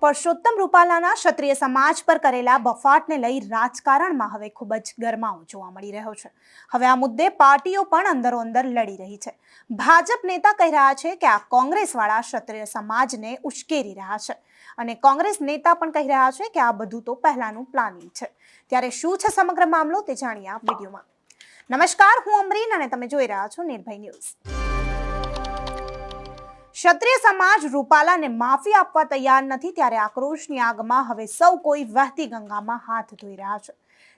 પરસોત્તમ રૂપાલાના ક્ષત્રિય સમાજ પર કરેલા બફાટને લઈ રાજકારણમાં હવે ખૂબ જ ગરમાવો જોવા મળી રહ્યો છે. હવે આ મુદ્દે પાર્ટીઓ પણ અંદરો અંદર લડી રહી છે. ભાજપ નેતા કહી રહ્યા છે કે આ કોંગ્રેસવાળા ક્ષત્રિય સમાજને ઉશ્કેરી રહ્યા છે અને કોંગ્રેસ નેતા પણ કહી રહ્યા છે કે આ બધું તો પહેલાનું પ્લાનિંગ છે. ત્યારે શું છે સમગ્ર મામલો તે જાણીએ આ વિડીયોમાં. નમસ્કાર, હું અમરીન અને તમે જોઈ રહ્યા છો નિર્ભય ન્યૂઝ. ક્ષત્રિય સમાજ રૂપાલાને માફી આપવા તૈયાર નથી ત્યારે આક્રોશની આગમાં હવે સૌ કોઈ વહેતી ગંગામાં હાથ ધોઈ રહ્યા છે.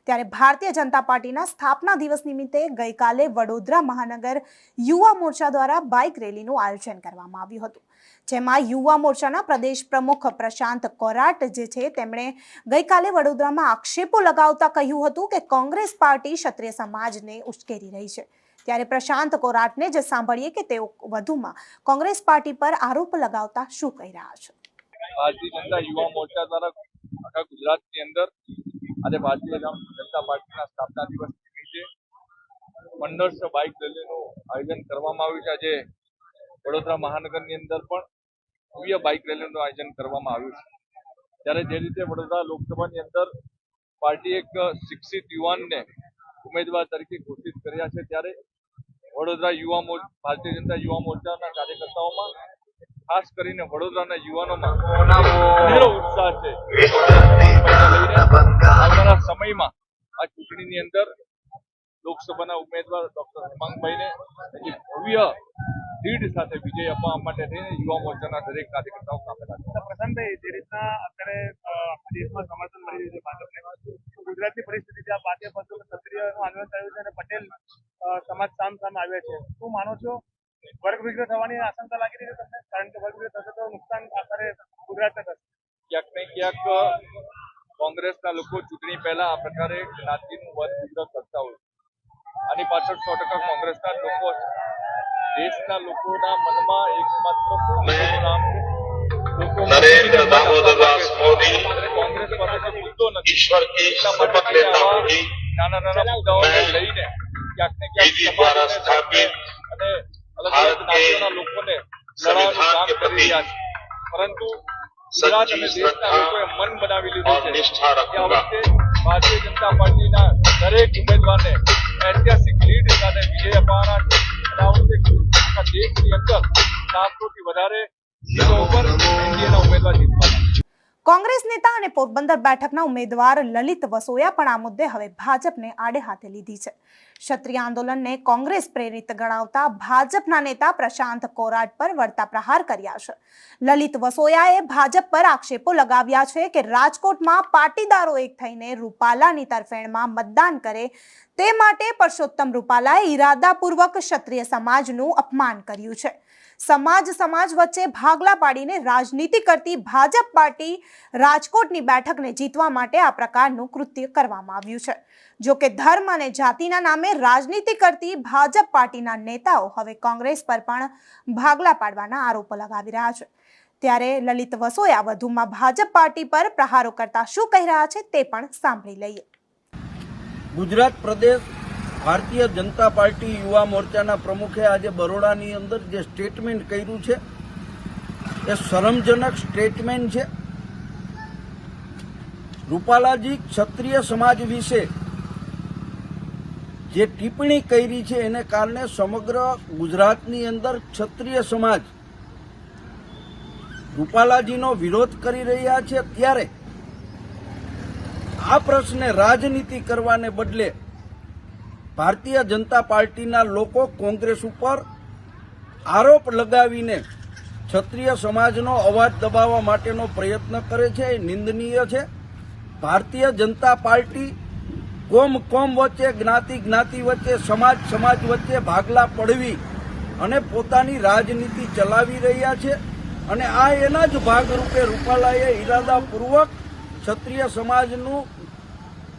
ત્યારે ભારતીય જનતા પાર્ટીના સ્થાપના દિવસ નિમિત્તે ગઈકાલે વડોદરા મહાનગર યુવા મોરચા દ્વારા બાઇક રેલીનું આયોજન કરવામાં આવ્યું હતું. જેમાં યુવા મોરચાના પ્રદેશ પ્રમુખ પ્રશાંત કોરાટ જે છે તેમણે ગઈકાલે વડોદરામાં આક્ષેપો લગાવતા કહ્યું હતું કે કોંગ્રેસ પાર્ટી ક્ષત્રિય સમાજને ઉશ્કેરી રહી છે. ત્યારે પ્રશાંત કોરાટને જ સાંભળીએ કે તેઓ વધુમાં કોંગ્રેસ પાર્ટી પર આરોપ લગાવતા શું કહી રહ્યા છે. ભારતીય જનતા યુવા મોરચા દ્વારા આખા ગુજરાતની અંદર આજે ભારતીય જનતા પાર્ટીના સ્થાપના દિવસ નિમિત્તે પંદરસો બાઇક રેલીનું આયોજન કરવામાં આવ્યું છે. આજે વડોદરા મહાનગરની અંદર પણ ભવ્ય બાઇક રેલીનું આયોજન કરવામાં આવ્યું છે. ત્યારે જે રીતે વડોદરા લોકસભાની અંદર પાર્ટી એક શિક્ષિત યુવાનને ઉમેદવાર તરીકે ઘોષિત કર્યા છે ત્યારે વડોદરા યુવા મોર, ભારતીય જનતા યુવા મોરચાના કાર્યકર્તાઓમાં, ખાસ કરીને વડોદરાના યુવાનોમાં ઉત્સાહ છે. આવનારા સમયમાં આ ચૂંટણીની અંદર લોકસભાના ઉમેદવાર ડોક્ટર હેમાંગભાઈને એની ભવ્ય લીડ સાથે વિજય અપાવવા માટે થઈને યુવા મોરચાના દરેક કાર્યકર્તાઓ કામે લાગ્યા. પ્રશાંતભાઈ, જે રીતના અત્યારે દેશમાં સમર્થન મળી રહ્યું છે ભાજપને, ગુજરાતની પરિસ્થિતિ આ ભારતીય અને પટેલ સમાજ સામ સામે આવ્યા છે. શું માનો છો? વર્ગ વિગ્રહ થવાની આશંકા લાગી રહી છે તમને? કારણ કે વર્ગ વિગ્રહ થશે તો નુકસાન આખરે ગુજરાતને થશે ક્યાંક ને ક્યાંક કોંગ્રેસના લોકો ચૂંટણી પહેલા આ પ્રકારે જ્ઞાતિનું વર્ગ વિગ્રહ કરતા હોય આની પાછળ સો ટકા કોંગ્રેસના લોકો દેશના લોકોના મનમાં એકમાત્ર મોદીનું નામ નરેન્દ્ર દામોદરદાસ મોદી કોંગ્રેસ પાસે મુદ્દો નથી. ઈશ્વર કી શપથ લેતા મોદી નાના નાના મુદ્દાઓને ને ક્યાંક અલગ અલગ રાજ્યોના લોકોને પરંતુ ગુજરાત મન બનાવી લીધું છે. ભારતીય જનતા પાર્ટીના દરેક ઉમેદવારને ઐતિહાસિક લીડ સાથે વિજય અપાવવાના છે. અને આ દેશની અંદર સાતસોથી વધારે સીટો ઉમેદવાર જીતે કોંગ્રેસ નેતા અને પોરબંદર બેઠકના ઉમેદવાર લલિત વસોયા પણ આ મુદ્દે હવે ભાજપને આડે હાથે લીધી છે. ક્ષત્રિય આંદોલનને કોંગ્રેસ પ્રેરિત ગણાવતા ભાજપના નેતા પ્રશાંત કોરાટ પર વળતા પ્રહાર કર્યા છે. લલિત વસોયાએ ભાજપ પર આક્ષેપો લગાવ્યા છે કે રાજકોટમાં પાટીદારો એક થઈને રૂપાલાની તરફેણમાં મતદાન કરે તે માટે પરસોત્તમ રૂપાલાએ ઈરાદાપૂર્વક ક્ષત્રિય સમાજનું અપમાન કર્યું છે. સમાજ સમાજ વચ્ચે ભાગલા પાડીને રાજનીતિ કરતી ભાજપ પાર્ટી રાજકોટની બેઠકને જીતવા માટે આ પ્રકારનું કૃત્ય કરવામાં આવ્યું છે. જો કે ધર્મ અને જાતિના નામે રાજનીતિ કરતી ભાજપ પાર્ટીના નેતાઓ હવે કોંગ્રેસ પર પણ ભાગલા પાડવાના આરોપો લગાવી રહ્યા છે. ત્યારે લલિત વસોયા વધુમાં ભાજપ પાર્ટી પર પ્રહારો કરતા શું કહી રહ્યા છે તે પણ સાંભળી લઈએ. ગુજરાત પ્રદેશ ભારતીય જનતા પાર્ટી યુવા મોરચાના પ્રમુખે આજે બરોડાની અંદર જે સ્ટેટમેન્ટ કર્યું છે, એ શરમજનક સ્ટેટમેન્ટ છે. રૂપાલાજી ક્ષત્રિય સમાજ વિશે જે ટિપ્પણી કરી છે, એને કારણે સમગ્ર ગુજરાતની અંદર ક્ષત્રિય સમાજ રૂપાલાજીનો વિરોધ કરી રહ્યા છે. ત્યારે આ પ્રશ્ને રાજનીતિ કરવાને બદલે ભારતીય જનતા પાર્ટીના લોકો કોંગ્રેસ ઉપર આરોપ લગાવીને ક્ષત્રિય સમાજનો અવાજ દબાવવા માટેનો પ્રયત્ન કરે છે, એ નિંદનીય છે. ભારતીય જનતા પાર્ટી કોમ કોમ વચ્ચે, જ્ઞાતિ જ્ઞાતિ વચ્ચે, સમાજ સમાજ વચ્ચે ભાગલા પડવી અને પોતાની રાજનીતિ ચલાવી રહ્યા છે અને આ એના જ ભાગરૂપે રૂપાલાએ ઈરાદાપૂર્વક ક્ષત્રિય સમાજનું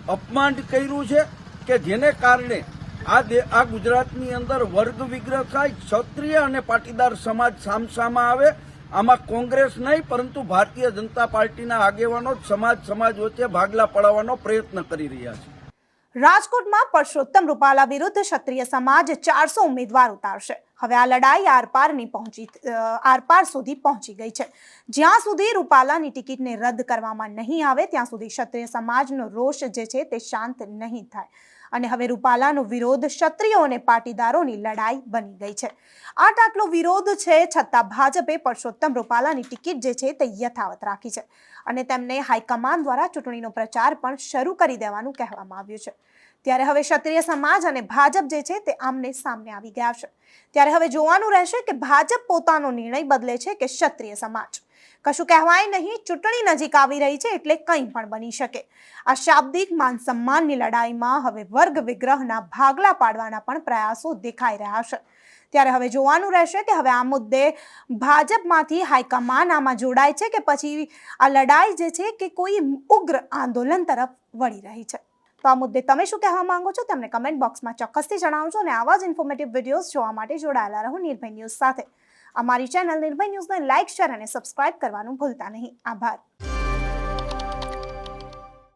અપમાન કર્યું છે. કે જેને કારણે આ આ ગુજરાતની અંદર વર્ગ વિગ્રહ થાય, ક્ષત્રિય અને પાટીદાર સમાજ સામસામાં આવે, આમાં કોંગ્રેસ નહીં, પરંતુ ભારતીય જનતા પાર્ટીના આગેવાનો સમાજ સમાજ વચ્ચે ભાગલા પડાવવાનો પ્રયત્ન કરી રહ્યા છે. રાજકોટમાં પરસોત્તમ રૂપાલા વિરુદ્ધ ક્ષત્રિય સમાજ ચારસો ઉમેદવાર ઉતારશે. હવે આ લડાઈ આરપારની પહોંચી આરપાર સુધી પહોંચી ગઈ છે. જ્યાં સુધી રૂપાલાની ટિકિટને રદ કરવામાં નહીં આવે, ત્યાં સુધી ક્ષત્રિય સમાજનો રોષ જે છે તે શાંત નહીં થાય. અને હવે રૂપાલાનો વિરોધ ક્ષત્રિયો અને પાટીદારોની લડાઈ બની ગઈ છે. આટ આટલો વિરોધ છે, છતાં ભાજપે પરસોત્તમ રૂપાલાની ટિકિટ જે છે તે યથાવત રાખી છે. અને તેમને હાઈકમાન્ડ દ્વારા ચૂંટણીનો પ્રચાર પણ શરૂ કરી દેવાનું કહેવામાં આવ્યું છે. ત્યારે હવે ક્ષત્રિય સમાજ અને ભાજપ જે છે તે આમને સામને આવી ગયા છે. ત્યારે હવે જોવાનું રહેશે કે ભાજપ પોતાનો નિર્ણય બદલે છે કે ક્ષત્રિય સમાજ. કશું કહેવાય નહીં, ચૂંટણી નજીક આવી રહી છે એટલે કંઈ પણ બની શકે. આ શાબ્દિક માન સન્માનની લડાઈમાં હવે વર્ગ વિગ્રહના ભાગલા પાડવાના પણ પ્રયાસો દેખાઈ રહ્યા છે. ત્યારે હવે જોવાનું રહેશે કે હવે આ મુદ્દે ભાજપમાંથી હાઈકમાન્ડ આમાં જોડાય છે કે પછી આ લડાઈ જે છે કે કોઈ ઉગ્ર આંદોલન તરફ વળી રહી છે. તો આ મુદ્દે તમે શું કહેવા માંગો છો? તમને કમેન્ટ બોક્સમાં ચોક્કસથી જણાવજો અને આવા જ ઇન્ફોર્મેટિવ વિડીયોઝ જોવા માટે જોડાયેલા રહો નિર્ભય ન્યૂઝ સાથે. અમારી ચેનલ નિર્ભય ન્યૂઝને લાઇક શેર અને સબસ્ક્રાઇબ કરવાનું ભૂલતા નહીં. આભાર.